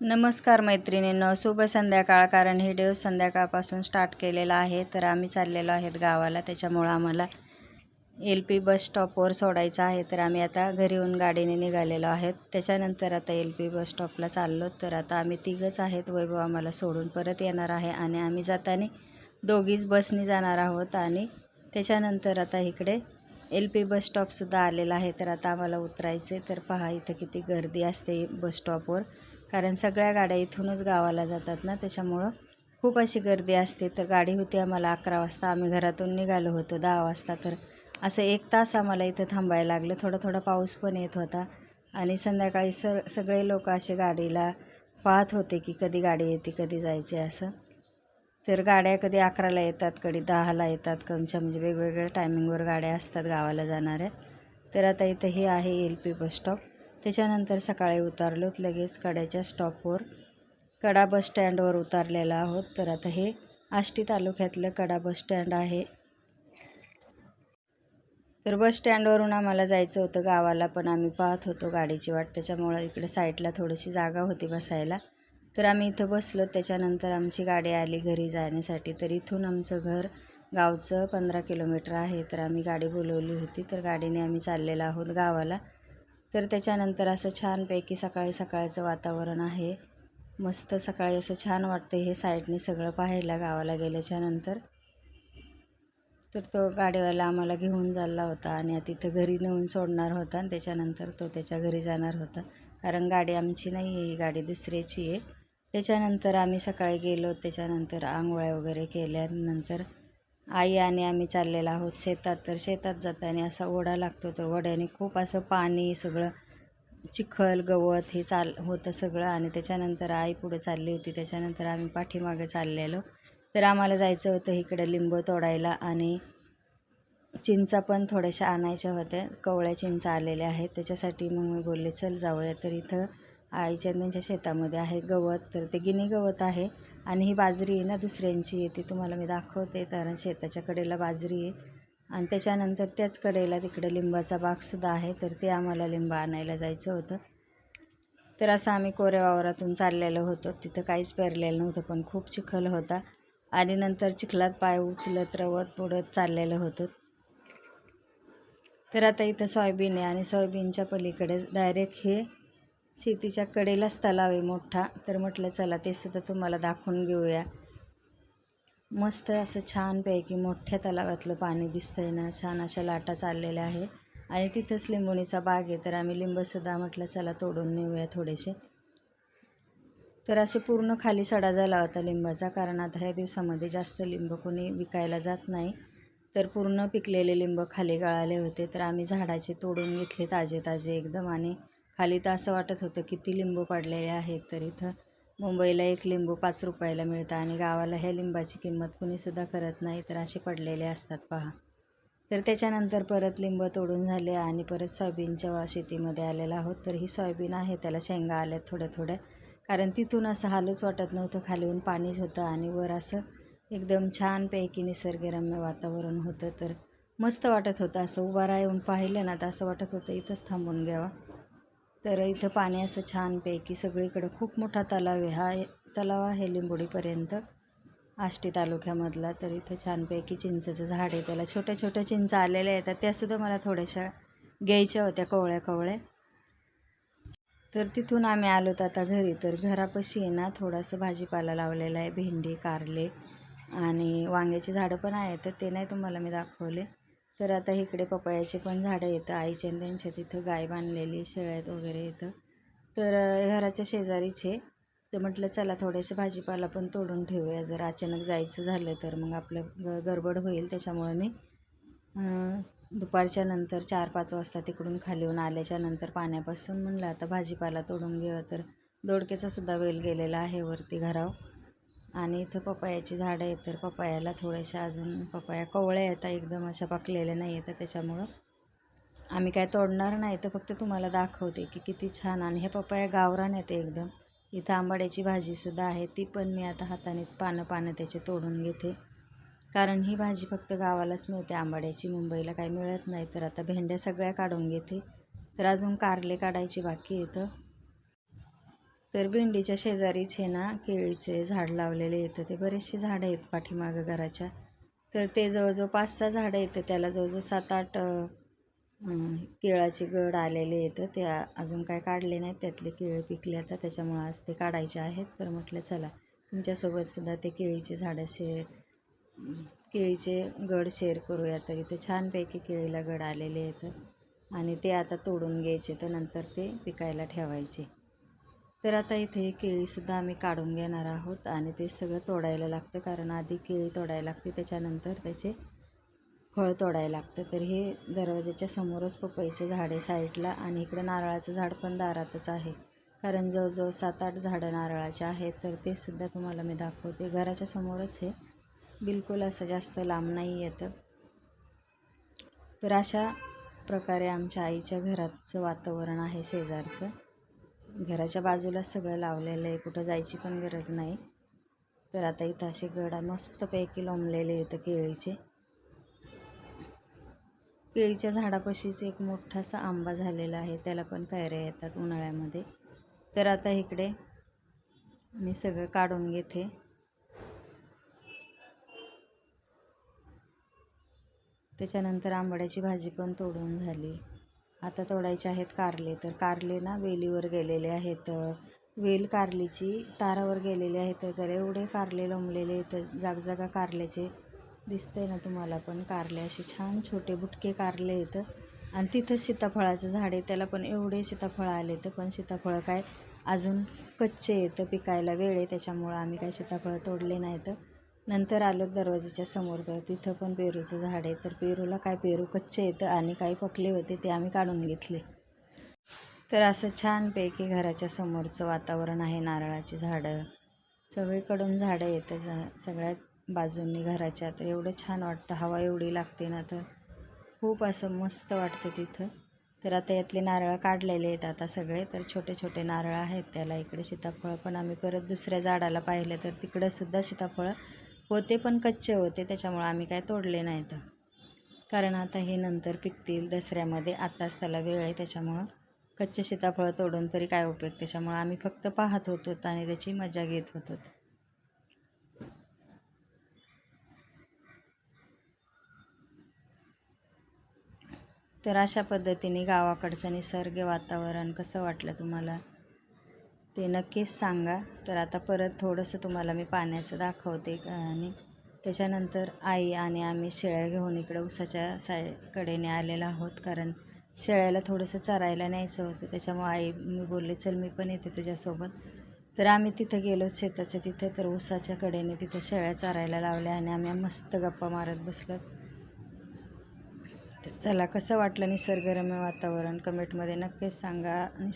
नमस्कार मैत्रिणींनो शुभ संध्याकाळ कारण हे दिवस संध्याकाळपासून स्टार्ट केलेला आहे. तर आम्ही चाललेलो आहेत गावाला त्याच्यामुळं आम्हाला एल पी बस स्टॉपवर सोडायचं आहे. तर आम्ही आता घरी येऊन गाडीने निघालेलो आहेत. त्याच्यानंतर आता एल पी बस स्टॉपला चाललो. तर आता आम्ही तिघंच आहेत. वैभव आम्हाला सोडून परत येणार आहे आणि आम्ही जाताना दोघीच बसनी जाणार आहोत आणि त्याच्यानंतर आता इकडे एल पी बस स्टॉपसुद्धा आलेला आहे. तर आता आम्हाला उतरायचे तर पहा इथं किती गर्दी असते बस स्टॉपवर कारण सगळ्या गाड्या इथूनच गावाला जातात ना त्याच्यामुळं खूप अशी गर्दी असते. तर गाडी होती आम्हाला अकरा वाजता. आम्ही घरातून निघालो होतो दहा वाजता. तर असं एक तास आम्हाला इथं थांबायला लागलं. थोडा थोडा पाऊस पण येत होता. आणि संध्याकाळी सर सगळे लोक असे गाडीला पाहत होते की कधी गाडी येते कधी जायचे असं. तर गाड्या कधी अकराला येतात कधी दहाला येतात कंच्या म्हणजे वेगवेगळ्या टायमिंगवर गाड्या असतात गावाला जाणाऱ्या. तर आता इथं हे आहे एल पी बस स्टॉप त्याच्यानंतर सकाळी उतरलोत लगेच कड्याच्या स्टॉपवर कडा बस स्टँडवर उतरलेला आहोत. तर आता हे आष्टी तालुक्यातलं कडा बस स्टँड आहे. तर बस स्टँडवरून आम्हाला जायचं होतं गावाला पण आम्ही पाहत होतो गाडीची वाट. त्याच्यामुळं इकडे साईडला थोडीशी जागा होती बसायला. तर आम्ही इथं बसलो त्याच्यानंतर आमची गाडी आली घरी जाण्यासाठी. तर इथून आमचं घर गावचं पंधरा किलोमीटर आहे. तर आम्ही गाडी बोलवली होती. तर गाडीने आम्ही चाललेलो आहोत गावाला. तर त्याच्यानंतर असं छानपैकी सकाळी सकाळचं वातावरण आहे. मस्त सकाळी असं छान वाटतं हे साईडने सगळं पाहायला गावाला गेल्याच्यानंतर तर तो गाडीवाला आम्हाला घेऊन चालला होता आणि तिथं घरी नेऊन सोडणार होता आणि त्याच्यानंतर तो त्याच्या घरी जाणार होता. कारण गाडी आमची नाही आहे ही गाडी दुसऱ्याची आहे. त्याच्यानंतर आम्ही सकाळी गेलो त्याच्यानंतर आंघोळ्या वगैरे केल्यानंतर आई आणि आम्ही चाललेलो आहोत शेतात. तर शेतात जाताना असा ओढा लागतो. तर ओढ्याने खूप असं पाणी सगळं चिखल गवत हे चाल होतं सगळं. आणि त्याच्यानंतर आई पुढे चालली होती. त्याच्यानंतर आम्ही पाठीमागे चाललेलो. तर आम्हाला जायचं होतं इकडे लिंब तोडायला. आणि चिंचा पण थोड्याशा आणायच्या होत्या. कवळ्या चिंचा आलेल्या आहेत. त्याच्यासाठी मग मी बोलले चल जाऊया. तर इथं आईच्या त्यांच्या शेतामध्ये आहे गवत. तर ते गिनी गवत आहे. आणि ही बाजरी आहे ना दुसऱ्यांची आहे ती तुम्हाला मी दाखवते. कारण शेताच्या कडेला बाजरी आहे. आणि त्याच्यानंतर त्याच कडेला तिकडे लिंबाचा बागसुद्धा आहे तर ते आम्हाला लिंब आणायला जायचं होतं. तर असं आम्ही कोऱ्या वावरातून चाललेलो होतो. तिथं काहीच पेरलेलं नव्हतं पण खूप चिखल होता. आणि नंतर चिखलात पाय उचलत रवत पुढत चाललेलं होतं. तर आता इथं सोयाबीन आहे आणि सोयाबीनच्या पलीकडे डायरेक्ट हे शेतीच्या कडेलाच तलाव आहे मोठा. तर म्हटलं चला ते सुद्धा तुम्हाला दाखवून घेऊया. मस्त असं छानपैकी मोठ्या तलावातलं पाणी दिसतं आहे ना. छान अशा लाटा चाललेल्या आहेत. आणि तिथंच लिंबोणीचा बाग आहे. तर आम्ही लिंबसुद्धा म्हटलं चला तोडून नेऊया थोडेसे. तर असे पूर्ण खाली सडा झाला होता लिंबाचा कारण आता ह्या दिवसामध्ये जास्त लिंब कोणी विकायला जात नाही. तर पूर्ण पिकलेले लिंब खाली गळाले होते. तर आम्ही झाडाचे तोडून घेतले ताजे ताजे एकदम. आणि खाली तर असं वाटत होतं किती लिंबू पडलेले आहेत तर इथं मुंबईला एक लिंबू पाच रुपयाला मिळतं आणि गावाला ह्या लिंबाची किंमत कुणीसुद्धा करत नाही तर असे पडलेले असतात पहा. तर त्याच्यानंतर परत लिंब तोडून झाले आणि परत सोयाबीनच्या शेतीमध्ये आलेला आहोत. तर ही सोयाबीन आहे त्याला शेंगा आल्यात थोड्या थोड्या. कारण तिथून असं हालूच वाटत नव्हतं खालीहून पाणीच होतं आणि वर असं एकदम छानपैकी निसर्गरम्य वातावरण होतं. तर मस्त वाटत होतं असं उभा राहून पाहिलं ना तर असं वाटत होतं इथंच थांबून घ्यावा. तर इथं पाणी असं छानपैकी सगळीकडं खूप मोठा तलाव आहे. हा तलाव आहे लिंबोडीपर्यंत आष्टी तालुक्यामधला. तर इथं छानपैकी चिंचेचं झाड आहे. त्याला छोट्या छोट्या चिंच आलेल्या आहेत त्यासुद्धा मला थोड्याशा घ्यायच्या होत्या कवळ्या कवळ्या. तर तिथून आम्ही आलो तर आता घरी. तर घरापाशी आहे ना थोडासा भाजीपाला लावलेला आहे भेंडी कारले आणि वांग्याची झाडं पण आहेत. तर ते नाही तुम्हाला मी दाखवले. तर आता इकडे पपयाचे पण झाडं येतं. आईच्या त्यांच्या तिथं गाय बांधलेली शेळ्यात वगैरे येतं. तर घराच्या शेजारीचे तर म्हटलं चला थोडेसे भाजीपाला पण तोडून ठेवूया. जर अचानक जायचं झालं तर मग आपलं ग गडबड होईल. त्याच्यामुळे मी दुपारच्या नंतर चार पाच वाजता तिकडून खाली येऊन आल्याच्यानंतर पाण्यापासून म्हणलं आता भाजीपाला तोडून घेऊ तर दोडक्याचा सुद्धा वेल गेलेला आहे वरती घराव. आणि इथं पपयाची झाडं आहेत तर पपायाला थोड्याशा अजून पपाया कवळ्या येतात एकदम अशा पकलेल्या नाही आहेत त्याच्यामुळं आम्ही काय तोडणार नाही. तर फक्त तुम्हाला दाखवते की किती छान आणि हे पपाया गावरान येते एकदम. इथं आंबाड्याची भाजीसुद्धा आहे ती पण मी आता हाताने पानं पानं त्याचे तोडून घेते. कारण ही भाजी फक्त गावालाच मिळते आंबाड्याची मुंबईला काही मिळत नाही. तर आता भेंड्या सगळ्या काढून घेते. तर अजून कारले काढायची बाकी येतं तर भेंडीच्या शेजारीच हे ना केळीचे झाड लावलेले येतं. ते बरेचसे झाडं आहेत पाठीमागं घराच्या. तर ते जवळजवळ पाच सहा झाडं येतं. त्याला जवळजवळ सात आठ केळाचे गड आलेले येतं. ते अजून काय काढले नाहीत. त्यातले केळं पिकले आता. त्याच्यामुळं आज ते काढायचे आहेत. तर म्हटलं चला तुमच्यासोबत सुद्धा ते केळीचे झाडं शेअर केळीचे गड शेअर करूया. तर इथे छानपैकी केळीला गड आलेले आहेत आणि ते आता तोडून घ्यायचे. तर नंतर ते पिकायला ठेवायचे. तर आता इथे केळीसुद्धा आम्ही काढून घेणार आहोत आणि ते सगळं तोडायला लागतं कारण आधी केळी तोडायला लागते त्याच्यानंतर त्याचे फळ तोडायला लागतं. तर हे दरवाजाच्या समोरच पपईचं झाड आहे साईडला आणि इकडं नारळाचं झाड पण दारातच आहे. कारण जवळजवळ सात आठ झाडं नारळाचे आहेत तर ते सुद्धा तुम्हाला मी दाखवते. घराच्या समोरच हे बिलकुल असं जास्त लांब नाही येतं तर अशा प्रकारे आमच्या आईच्या घराचं वातावरण आहे शेजारचं. घराच्या बाजूला सगळं लावलेलं आहे. कुठं जायची पण गरज नाही. तर आता इथं असे गडा मस्तपैकी लोंबलेले आहेत केळीचे. केळीच्या झाडापाशीच एक मोठासा आंबा झालेला आहे. त्याला पण कैऱ्या येतात उन्हाळ्यामध्ये. तर आता इकडे मी सगळं काढून घेते. त्याच्यानंतर आंबाड्याची भाजी पण तोडून झाली. आता तोडायचे आहेत कारले. तर कारले ना वेलीवर गेलेले आहेत. वेल कारलीची तारावर गेलेली आहेत. तर एवढे कारले लोंबलेले आहेत. जागजागा कारल्याचे दिसतंय ना तुम्हाला पण. कारले असे छान छोटे बुटके कारले आहेत. आणि तिथं सीताफळाचं झाड आहे. त्याला पण एवढे सीताफळं आले तर पण सीताफळं काय अजून कच्चे येतं पिकायला वेळ आहे. त्याच्यामुळं आम्ही काय सीताफळं तोडले नाहीत. नंतर आलो दरवाजाच्या समोर. तर तिथं पण पेरूचं झाड आहे. तर पेरूला काय पेरू कच्चे येतं आणि काही पकले होते ते आम्ही काढून घेतले. तर असं छानपैकी घराच्या समोरचं वातावरण आहे. नारळाची झाडं सगळीकडून झाडं येतं. ज सगळ्या बाजूंनी घराच्या. तर एवढं छान वाटतं. हवा एवढी लागते ना तर खूप असं मस्त वाटतं तिथं. तर आता यातले नारळ काढलेले आहेत आता सगळे. तर छोटे छोटे नारळ आहेत त्याला. इकडे सीताफळं पण आम्ही परत दुसऱ्या झाडाला पाहिलं तर तिकडंसुद्धा सीताफळं होते पण कच्चे होते त्याच्यामुळं आम्ही काय तोडले नाहीत कारण आता हे नंतर पिकतील दसऱ्यामध्ये आत्ताच त्याला वेळ आहे त्याच्यामुळं कच्चे सीताफळं तोडून तरी काय उपयोग? त्याच्यामुळं आम्ही फक्त पाहत होतो आणि त्याची मजा घेत होतो. तर अशा पद्धतीने गावाकडचं निसर्ग वातावरण कसं वाटलं तुम्हाला? ते नक्कीच सांगा. तर आता परत थोडंसं तुम्हाला मी पाण्याचं दाखवते आणि त्याच्यानंतर आई आणि आम्ही शेळ्या घेऊन इकडं उसाच्या साय कडेने आलेलो आहोत. कारण शेळ्याला थोडंसं चरायला न्यायचं होतं. त्याच्यामुळे आई मी बोलले चल मी पण येते तुझ्यासोबत. तर आम्ही तिथं गेलो शेताच्या तिथं. तर उसाच्या कडेने तिथं शेळ्या चरायला लावल्या आणि आम्ही मस्त गप्पा मारत बसलो. तर चला कसं वाटलं निसर्गरम्य वातावरण? कमेंटमध्ये नक्कीच सांगा. आणि